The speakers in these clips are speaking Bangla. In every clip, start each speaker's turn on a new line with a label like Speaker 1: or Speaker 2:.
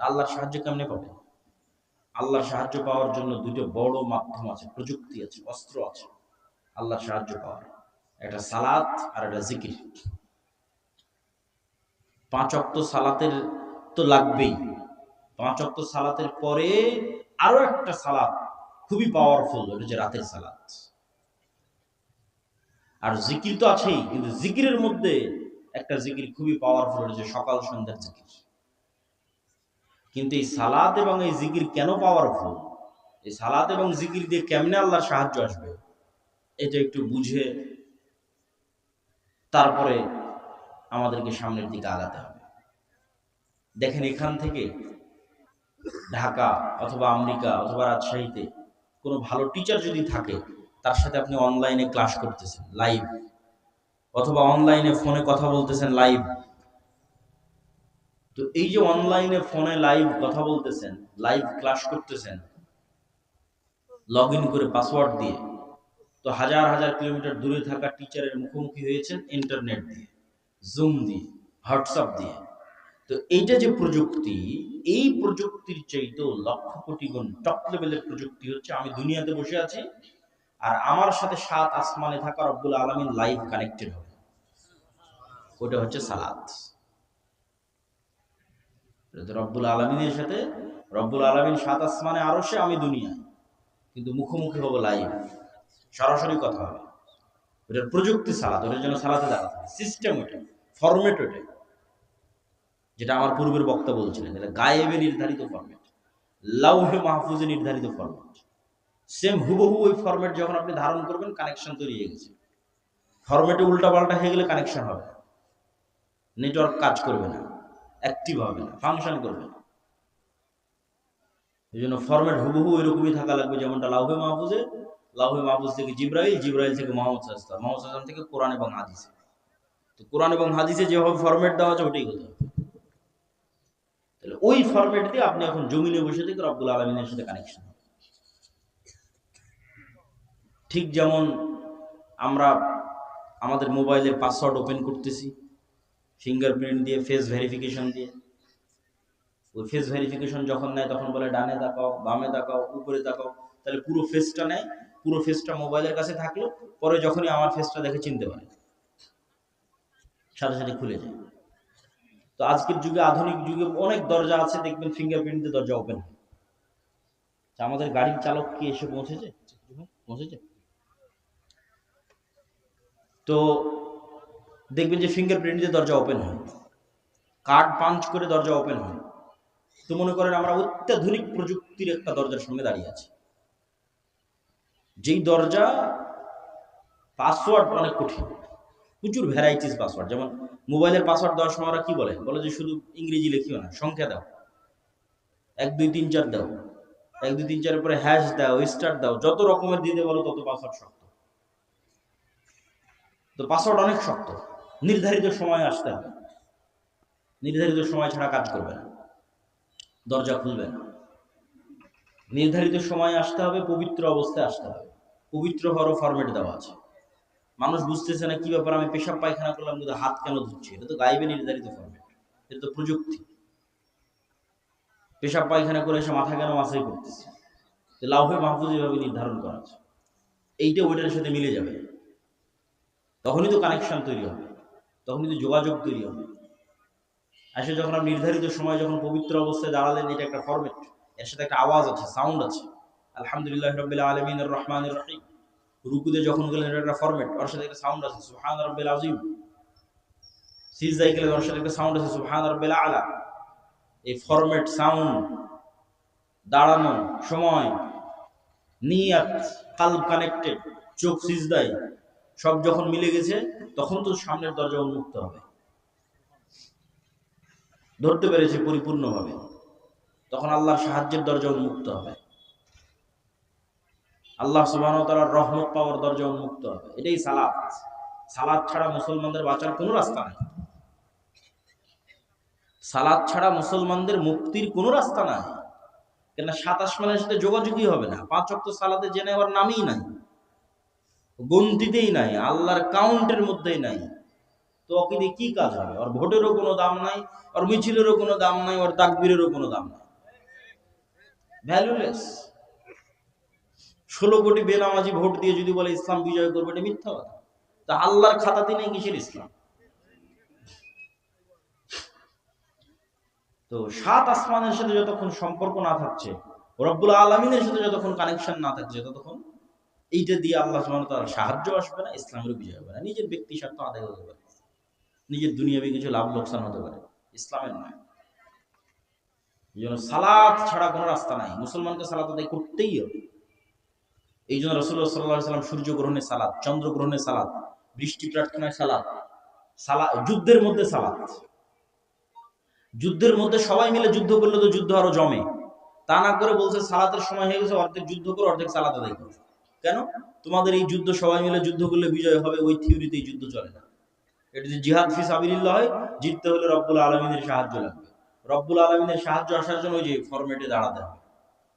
Speaker 1: আল্লাহর সাহায্য কেমনে পাবে? আল্লাহর সাহায্য পাওয়ার জন্য দুটো বড় মাধ্যম আছে, প্রযুক্তি আছে, অস্ত্র আছে, আল্লাহর সাহায্য পাওয়ার। একটা সালাত আর একটা জিকির। পাঁচ অক্ত সালাতের তো লাগবেই। পাঁচ অক্ত সালাতের পরে আরও একটা সালাত খুবই পাওয়ারফুল ওটা হচ্ছে রাতের সালাত। আর জিকির তো আছেই, কিন্তু জিকিরের মধ্যে একটা জিকির খুবই পাওয়ারফুল ওটা হচ্ছে সকাল সন্ধ্যার জিকির। কিন্তু এই সালাত এবং এই জিকির কেন পাওয়ারফুল এই সালাত এবং জিকির দিয়ে কেমনে আল্লাহর সাহায্য আসবে? এটা একটু বুঝে তারপরে আমাদেরকে সামনের দিকে আগাতে হবে। দেখেন এখান থেকে ঢাকা অথবা আমেরিকা অথবা রাজশাহীতে কোনো ভালো টিচার যদি থাকে, তার সাথে আপনি অনলাইনে ক্লাস করতেছেন লাইভ অথবা অনলাইনে ফোনে কথা বলতেছেন লাইভ তো এই যে অনলাইনে ফোনে লাইভ কথা বলতেছেন লাইভ ক্লাস করতেছেন লগ করে পাসওয়ার্ড দিয়ে, তো হাজার হাজার কিলোমিটার দূরে থাকা টিচারের মুখোমুখি হয়েছেন ইন্টারনেট দিয়ে জুম দিয়ে হোয়াটসঅ্যাপ দিয়ে। তো এইটা যে প্রযুক্তি, এই প্রযুক্তির চাইতেও লক্ষ কোটি গুণ টপ লেভেলের প্রযুক্তি হচ্ছে আমি দুনিয়াতে বসে আছি আর আমার সাথে সাত আসমানে থাকা রব্বুল আলমিন লাইভ কানেক্টেড হবে। ওটা হচ্ছে তো রব্বুল আলমিনের সাথে, রব্বুল আলমিন সাত আসমানে আরও সে আমি দুনিয়ায়। কিন্তু মুখোমুখি হব লাইভ। সরাসরি কথা হবে। ওটার প্রযুক্তি সালাত ওটার জন্য সালাতে দাঁড়াতে সিস্টেম ওটা ফরম্যাট ওটা। যেটা আমার পূর্বের বক্তা বলছিলেন যেটা গায়েবে নির্ধারিত ফরম্যাট লাউহে মাহফুজে নির্ধারিত ফরম্যাট সেম হুবহু ওই ফরম্যাট যখন আপনি ধারণ করবেন কানেকশন তৈরি হয়ে গেছে। ফরম্যাটে উল্টাপাল্টা হয়ে গেলে কানেকশন হবে নেটওয়ার্ক কাজ করবে না। অ্যাক্টিভ হবে না ফাংশন করবে না। এই জন্য ফরম্যাট হুবহু এরকমই থাকা লাগবে, যেমনটা লাউহে মাহফুজে। লাউহে মাহফুজ থেকে জিব্রাইল জিব্রাইল থেকে মোহাম্মদ সাস্তা মোহাম্মদ সাস্তাম থেকে কোরআন এবং হাদিসে। তো কোরআন এবং হাদিসে যেভাবে ফরম্যাট দেওয়া আছে, ওটাই হতে তাহলে ওই ফরম্যাট দিয়ে আপনি এখন জমিনে বসে থেকে রব্বুল আলমিনের সাথে কানেকশন ঠিক যেমন আমরা আমাদের মোবাইলের পাসওয়ার্ড ওপেন করতেছি ফিঙ্গারপ্রিন্ট দিয়ে ফেস ভেরিফিকেশন দিয়ে। ওই ফেস ভেরিফিকেশন যখন নেয়, তখন বলে, ডানে তাকাও, বামে তাকাও, উপরে তাকাও। তাহলে পুরো ফেসটা নেয়, পুরো ফেসটা মোবাইলের কাছে থাকল, পরে যখনই আমার ফেসটা দেখে চিনতে পারে। সাথে সাথে খুলে যায়। তো আজকের যুগে, আধুনিক যুগে অনেক দরজা আছে, দেখবেন ফিঙ্গারপ্রিন্ট দরজা ওপেন আমাদের গাড়ির চালক কি এসে পৌঁছেছে? পৌঁছেছে? তো দেখবেন যে ফিঙ্গারপ্রিন্ট দিয়ে দরজা ওপেন হয়। কার্ড পাঞ্চ করে দরজা ওপেন হয়। তো মনে করেন আমরা অত্যাধুনিক প্রযুক্তির একটা দরজার সঙ্গে দাঁড়িয়ে আছি। যেই দরজা পাসওয়ার্ড অনেক কঠিন। প্রচুর ভ্যারাইটিস পাসওয়ার্ড যেমন মোবাইলের পাসওয়ার্ড দেওয়ার সময় ওরা কি বলে? বলে যে শুধু ইংরেজি লিখিও না, সংখ্যা দাও। এক, দুই, তিন, চার দাও। এক, দুই, তিন, চারের পরে হ্যাশ দাও স্টার দাও। যত রকমের দিতে বলো তত পাসওয়ার্ড শক্ত। তো পাসওয়ার্ড অনেক শক্ত। নির্ধারিত সময় আসতে হবে। নির্ধারিত সময় ছাড়া কাজ করবে না। দরজা খুলবে না। নির্ধারিত সময় আসতে হবে, পবিত্র অবস্থায় আসতে হবে। পবিত্র হওয়ারও ফরম্যাট দেওয়া আছে। মানুষ বুঝতেছে না কি ব্যাপার, আমি পেশাব পায়খানা করলাম, কিন্তু হাত কেন ধুচ্ছি? এটা তো গাইবে নির্ধারিত ফরম্যাট এটা তো প্রযুক্তি। পেশাব পায়খানা করে এসে মাথা কেন মাথায় করতেছে? লাউহে মাহফুজ এভাবে নির্ধারণ করা আছে। এইটা ওইটার সাথে মিলে যাবে। তখনই তো কানেকশন তৈরি হবে। তখনই তো যোগাযোগ তৈরি হবে। আসলে যখন আপনি নির্ধারিত সময় যখন পবিত্র অবস্থায় দাঁড়ালেন, এটা একটা ফরম্যাট এর সাথে একটা আওয়াজ আছে সাউন্ড আছে। আলহামদুলিল্লাহ রবিল আলমিন রহমান রহিম। রুকুতে যখন গেলেন, এটা একটা ফরম্যাট ওর সাথে একটা সাউন্ড আছে সুহান রব্বিল আজিম সিজদাই গেলেন, ওর সাথে একটা সাউন্ড আছে সুহান রব্বিল আলা। এই ফরম্যাট সাউন্ড দাঁড়ানো, সময়, নিয়াত কাল কানেক্টেড চোখ সিজদাই সব যখন মিলে গেছে, তখন তো সামনের দরজা উন্মুক্ত হবে। ধরতে পেরেছে পরিপূর্ণভাবে। তখন আল্লাহর সাহায্যের দরজা উন্মুক্ত হবে। আল্লাহ সুবাহ তালার রহমত পাওয়ার দরজা উন্মুক্ত হবে। এটাই সালাদ সালাদ ছাড়া মুসলমানদের বাঁচার কোনো রাস্তা নেই। সালাদ ছাড়া মুসলমানদের মুক্তির কোনো রাস্তা নাই। কেন সাত আসমানের সাথে যোগাযোগই হবে না। পাঁচ অক্ট সালাতে জেনে নেওয়ার নামই নাই। গন্তিতেই নাই, আল্লাহর কাউন্টের মধ্যেই নাই। তো ওকে দিয়ে কি কাজ হবে? ওর ভোটেরও কোনো দাম নাই, ওর মিছিলেরও কোনো দাম নাই, ওর তাকবীরেরও কোনো দাম নাই। ভ্যালুলেস ষোলো কোটি বেনামাজি ভোট দিয়ে যদি বলে ইসলাম বিজয় করবে, এটা মিথ্যা কথা। তা আল্লাহর খাতাতে নেই কিসের ইসলাম? তো সাত আসমানের সাথে যতক্ষণ সম্পর্ক না থাকছে, রব্বুল আলমিনের সাথে যতক্ষণ কানেকশন না থাকছে, ততক্ষণ এইটা দিয়ে আল্লাহ সুবহানাহু ওয়া সাহায্য আসবে না ইসলামের বিজয় হবে না। নিজের ব্যক্তি স্বার্থ আদায় হতে পারে। নিজের দুনিয়াবি কিছু লাভ লোকসান হতে পারে। ইসলামের নয়। এই জন্য সালাত ছাড়া কোনো রাস্তা নাই। মুসলমানকে সালাত আদায় করতেই হবে। এই জন্য রসুল্লাহ সাল্লাহ সাল্লাম সূর্য গ্রহণের সালাত, চন্দ্র গ্রহণের সালাত, বৃষ্টি প্রার্থনায় সালাদ সালা, যুদ্ধের মধ্যে সালাত। যুদ্ধের মধ্যে সবাই মিলে যুদ্ধ করলে তো যুদ্ধ আরও জমে। তা না করে বলছে সালাতের সময় হয়ে গেছে, অর্ধেক যুদ্ধ করে, অর্ধেক সালাত আদায় করো। কেন? তোমাদের এই যুদ্ধ, সবাই মিলে যুদ্ধ করলে বিজয় হবে, ওই থিওরিতে এই যুদ্ধ চলে না। এটা যে জিহাদ ফি সাবিলিল্লাহ হয়, জিততে হলে রব্বুল আলমিনের সাহায্য লাগবে। রব্বুল আলমিনের সাহায্য আসার জন্য ওই যে ফরম্যাটে দাঁড়াতে হবে,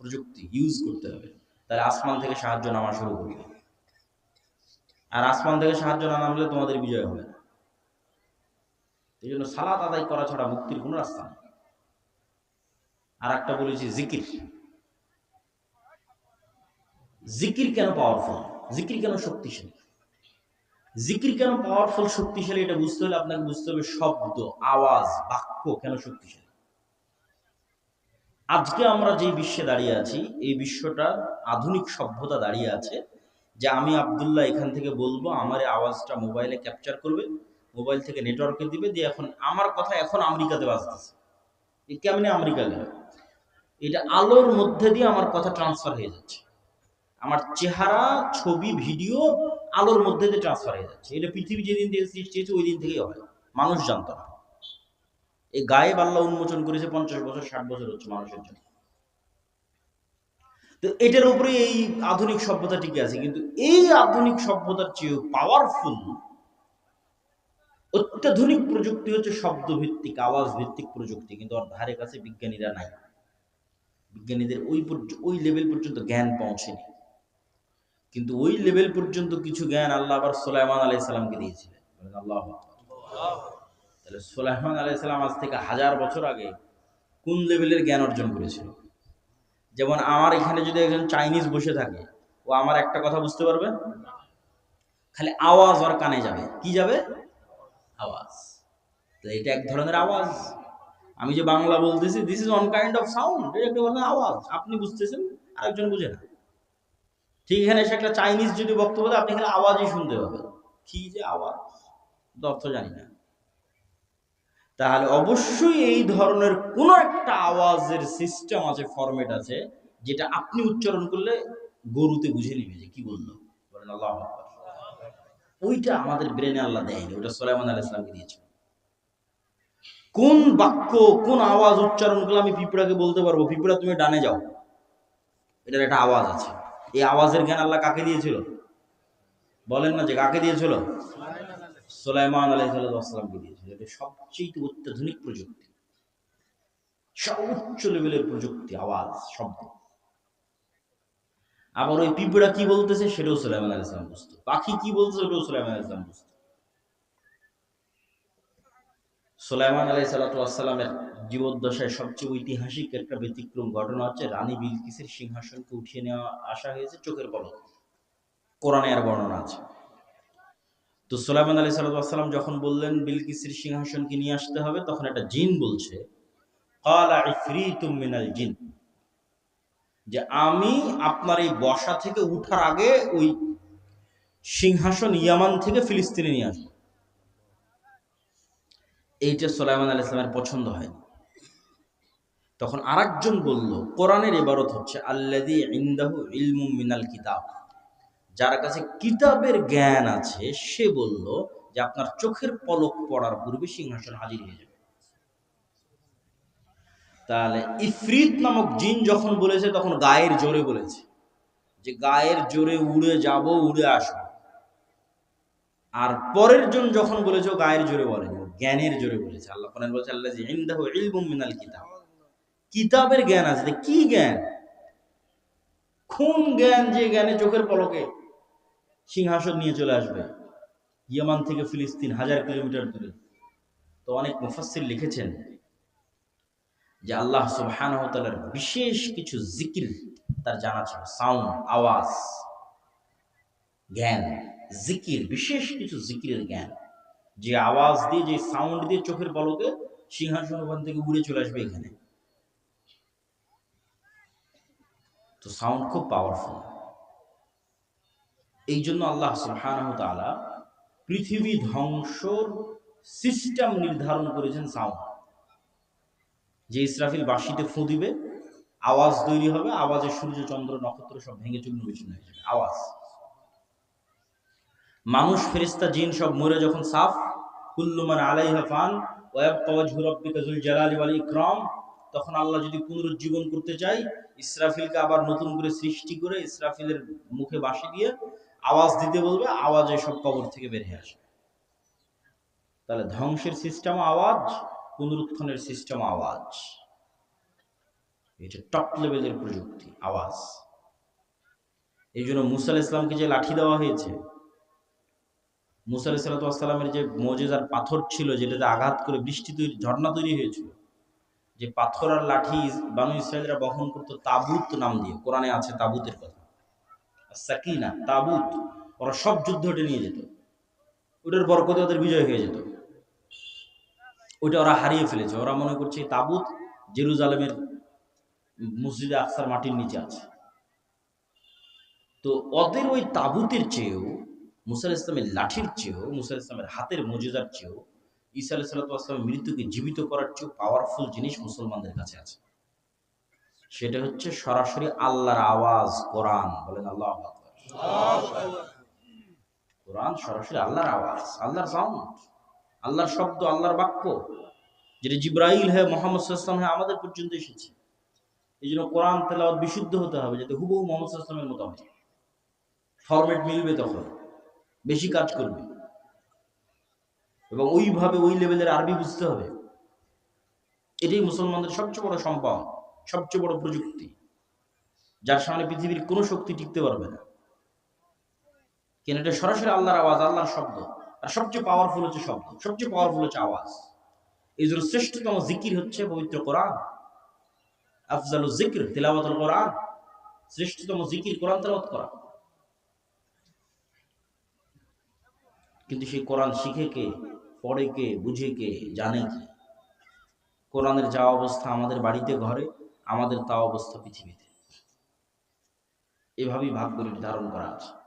Speaker 1: প্রযুক্তি ইউজ করতে হবে। তাহলে আসমান থেকে সাহায্য নামা শুরু করবে আর আসমান থেকে সাহায্য না নামলে তোমাদের বিজয় হবে না। এই জন্য সালাত আদায় করা ছাড়া মুক্তির কোনো রাস্তা নেই। আর একটা বলেছি, জিকির। জিকির কেন পাওয়ারফুল জিকির কেন শক্তিশালী? জিকির কেন পাওয়ারফুল শক্তিশালী এটা বুঝতে হলে আপনাকে বুঝতে হবে শব্দ, আওয়াজ, বাক্য কেন শক্তিশালী? আজকে আমরা যে বিশ্বে দাঁড়িয়ে আছি, এই বিশ্বটা আধুনিক সভ্যতা দাঁড়িয়ে আছে, যে আমি আবদুল্লাহ এখান থেকে বলব, আমার আওয়াজটা মোবাইলে ক্যাপচার করবে, মোবাইল থেকে নেটওয়ার্কে দিবে, দিয়ে এখন আমার কথা এখন আমেরিকাতে বাজতেছে। কেমনে আমেরিকা গেল? এটা আলোর মধ্যে দিয়ে আমার কথা ট্রান্সফার হয়ে যাচ্ছে। আমার চেহারা, ছবি ভিডিও আলোর মধ্যে দিয়ে ট্রান্সফার হয়ে যাচ্ছে। এটা পৃথিবী যেদিন থেকে সৃষ্টি হয়েছে ওই দিন থেকেই হয়। মানুষ জানতো না। এই গায়ে বাল্লা উন্মোচন করেছে পঞ্চাশ বছর, ষাট বছর হচ্ছে মানুষের জন্য। তো এটার উপরে এই আধুনিক সভ্যতা টিকে আছে। কিন্তু এই আধুনিক সভ্যতার চেয়েও পাওয়ারফুল অত্যাধুনিক প্রযুক্তি হচ্ছে শব্দ ভিত্তিক আওয়াজ ভিত্তিক প্রযুক্তি। কিন্তু ওর ধারে কাছে বিজ্ঞানীরা নাই। বিজ্ঞানীদের ওই পর্য- ওই লেভেল পর্যন্ত জ্ঞান পৌঁছেনি। কিন্তু ওই লেভেল পর্যন্ত কিছু জ্ঞান আল্লাহ আবার সোলাইমান আলাই সালামকে দিয়েছিলেন। আল্লাহ তাহলে সোলাইমান আলাই সালাম আজ থেকে হাজার বছর আগে কোন লেভেলের জ্ঞান অর্জন করেছিল? যেমন আমার এখানে যদি একজন চাইনিজ বসে থাকে, ও আমার একটা কথা বুঝতে পারবে? খালি আওয়াজ ওর কানে যাবে। কি যাবে? আওয়াজ। তো এটা এক ধরনের আওয়াজ। আমি যে বাংলা বলতেছি this is one kind of sound এটা একটা ধরনের আওয়াজ। আপনি বুঝতেছেন? আরেকজন বুঝে না। ঠিক এখানে এসে একটা চাইনিজ যদি বক্তব্য আপনি এখানে আওয়াজই শুনতে পাবেন। কি যে আওয়াজ? অর্থ জানি না। তাহলে অবশ্যই এই ধরনের কোন একটা আওয়াজের সিস্টেম আছে ফরম্যাট আছে, যেটা আপনি উচ্চারণ করলে গরুতে বুঝে নিবে যে কি বলল। আল্লাহ ওইটা আমাদের ব্রেনে আল্লাহ দেয়নি ওটা সোলাইমান আলাহ ইসলামকে দিয়েছে কোন বাক্য, কোন আওয়াজ উচ্চারণ করলে আমি পিঁপড়াকে বলতে পারব? পিঁপড়া, তুমি ডানে যাও। এটার একটা আওয়াজ আছে। এই আওয়াজের জ্ঞান আল্লাহ কাকে দিয়েছিল? বলেন না যে কাকে দিয়েছিল? সোলাইমান আলাইসাল্লামকে দিয়েছিল। এটা সবচেয়ে অত্যাধুনিক প্রযুক্তি। সর্বোচ্চ লেভেলের প্রযুক্তি, আওয়াজ, শব্দ। আবার ওই পিঁপড়া কি বলতেছে সেটাও সোলাইমান আলাইহিস সালাম বুঝতো। পাখি কি বলতেছে ওটাও সোলাইমান আলাইহিস বুঝতো। সুলাইমান আলাইহিস সালামের জীবদ্দশায় সবচেয়ে ঐতিহাসিক একটা ব্যতিক্রম ঘটনা হচ্ছে রানী বিলকিসের সিংহাসনকে উঠিয়ে নেওয়া আসা হয়েছে চোখের পলক। কোরআনে আর বর্ণনা আছে। তো সোলাইমান আলাইহিস সালাম যখন বললেন, বিলকিসের সিংহাসনকে নিয়ে আসতে হবে, তখন একটা জিন বলছে জিন যে আমি আপনার এই বসা থেকে উঠার আগে ওই সিংহাসন ইয়ামান থেকে ফিলিস্তিনে নিয়ে আসব। এইটা সোলাইমান আল ইসলামের পছন্দ হয়। তখন আরেকজন বলল, কোরআনের এবারত হচ্ছে আল্লাদি মিনাল কিতাব। যার কাছে কিতাবের জ্ঞান আছে, সে বলল যে আপনার চোখের পলক পড়ার পূর্বে সিংহাসন হাজির হয়ে যাবে। তাহলে ইফরিত নামক জিন যখন বলেছে, তখন গায়ের জোরে বলেছে যে গায়ের জোরে উড়ে যাব, উড়ে আসব। আর পরের জন যখন বলেছে গায়ের জোরে বলেনি। জ্ঞানের জোরে বলেছে। আল্লাহ কোরআন বলছে আল্লাহ মিনাল কিতাব। কিতাবের জ্ঞান আছে কি জ্ঞান? কোন জ্ঞান যে জ্ঞানে চোখের পলকে, সিংহাসন নিয়ে চলে আসবে। ইয়ামান থেকে ফিলিস্তিন হাজার কিলোমিটার দূরে। তো অনেক মুফাসসির লিখেছেন যে আল্লাহ সুবহানাহু বিশেষ কিছু জিকির তার জানা ছিল। সাউন্ড, আওয়াজ, জ্ঞান, জিকির, বিশেষ কিছু জিকিরের জ্ঞান। যে আওয়াজ দিয়ে, যে সাউন্ড দিয়ে চোখের পলকে সিংহাসন ওখান থেকে উড়ে চলে আসবে এখানে। তো সাউন্ড খুব পাওয়ারফুল এই জন্য আল্লাহ সুবহানাহু তাআলা পৃথিবী ধ্বংসর সিস্টেম নির্ধারণ করেছেন সাউন্ড যে ইসরাফিল বাঁশিতে ফু দিবে, আওয়াজ তৈরি হবে, আওয়াজে সূর্য, চন্দ্র, নক্ষত্র সব ভেঙে চূর্ণ বিচূর্ণ হয়ে যাবে আওয়াজ। মানুষ ফেরিস্তা জিন সব মরে যখন সাফ, কুল্লু মান আলাইহা ফান, ওয়া ইয়াবকা ওয়াজহু রাব্বিকা যুল জালালি তখন আল্লাহ যদি পুনরুজ্জীবন করতে চাই, ইসরাফিলকে আবার নতুন করে সৃষ্টি করে ইসরাফিলের মুখে বাঁশি দিয়ে আওয়াজ দিতে বলবে, আওয়াজে সব কবর থেকে বেরিয়ে আসে তাহলে ধ্বংসের সিস্টেম আওয়াজ, পুনরুত্থানের সিস্টেম আওয়াজ। এটা টপ লেভেলের প্রযুক্তি, আওয়াজ। এই জন্য মুসাল ইসলামকে যে লাঠি দেওয়া হয়েছে মুসা আলাহ সাল্লামের যে মজেজার পাথর ছিল, যেটাতে আঘাত করে বৃষ্টি তৈরি, ঝর্ণা তৈরি হয়েছিল, যে পাথর আর লাঠি বানু ইসরায়েলরা বহন করতো তাবুত নাম দিয়ে। কোরআনে আছে তাবুতের কথা। সাকিনা, তাবুত, ওরা সব যুদ্ধ ওটা নিয়ে যেত। ওটার বরকতে ওদের বিজয় হয়ে যেত। ওইটা ওরা হারিয়ে ফেলেছে। ওরা মনে করছে তাবুত জেরুজালেমের মসজিদে আকসার মাটির নিচে আছে। তো ওদের ওই তাবুতের চেয়েও মুসাল ইসলামের লাঠির চেয়েও মুসাল ইসলামের হাতের মজুদার চেয়েও, ঈসা আলাহ সাল্লামের মৃত্যুকে জীবিত করার চেয়েও পাওয়ারফুল জিনিস মুসলমানদের কাছে আছে। সেটা হচ্ছে সরাসরি আল্লাহর আওয়াজ, কোরআন। বলেন আল্লাহ কোরআন সরাসরি আল্লাহর আওয়াজ, আল্লাহর সাউন্ড আল্লাহর শব্দ, আল্লাহর বাক্য। যেটা জিব্রাইল হয়ে মোহাম্মদ সাল্লাম হয়ে আমাদের পর্যন্ত এসেছে। এই জন্য কোরআন তেলাওয়াত বিশুদ্ধ হতে হবে, যাতে হুবহু মোহাম্মদ সাল্লামের মতো হয় ফরম্যাট মিলবে তখন। বেশি কাজ করবে। এবং ওইভাবে ওই লেভেলের আরবি বুঝতে হবে। এটাই মুসলমানদের সবচেয়ে বড় সম্পদ, সবচেয়ে বড় প্রযুক্তি, যার সামনে পৃথিবীর কোনো শক্তি টিকতে পারবে না। কেন এটা সরাসরি আল্লাহর আওয়াজ, আল্লাহর শব্দ। আর সবচেয়ে পাওয়ারফুল হচ্ছে শব্দ, সবচেয়ে পাওয়ারফুল হচ্ছে আওয়াজ। এই জন্য শ্রেষ্ঠতম জিকির হচ্ছে পবিত্র কোরআন। আফজালু জিকির, তেলাওয়াতুল কোরআন। শ্রেষ্ঠতম জিকির কোরআন তেলাওয়াত করা। কিন্তু সেই কোরআন শিখে কে, পড়ে কে, বুঝে কে, জানে কে? কোরআনের যা অবস্থা আমাদের বাড়িতে ঘরে, আমাদের তা অবস্থা পৃথিবীতে। এভাবেই ভাগ্য নির্ধারণ করা আছে।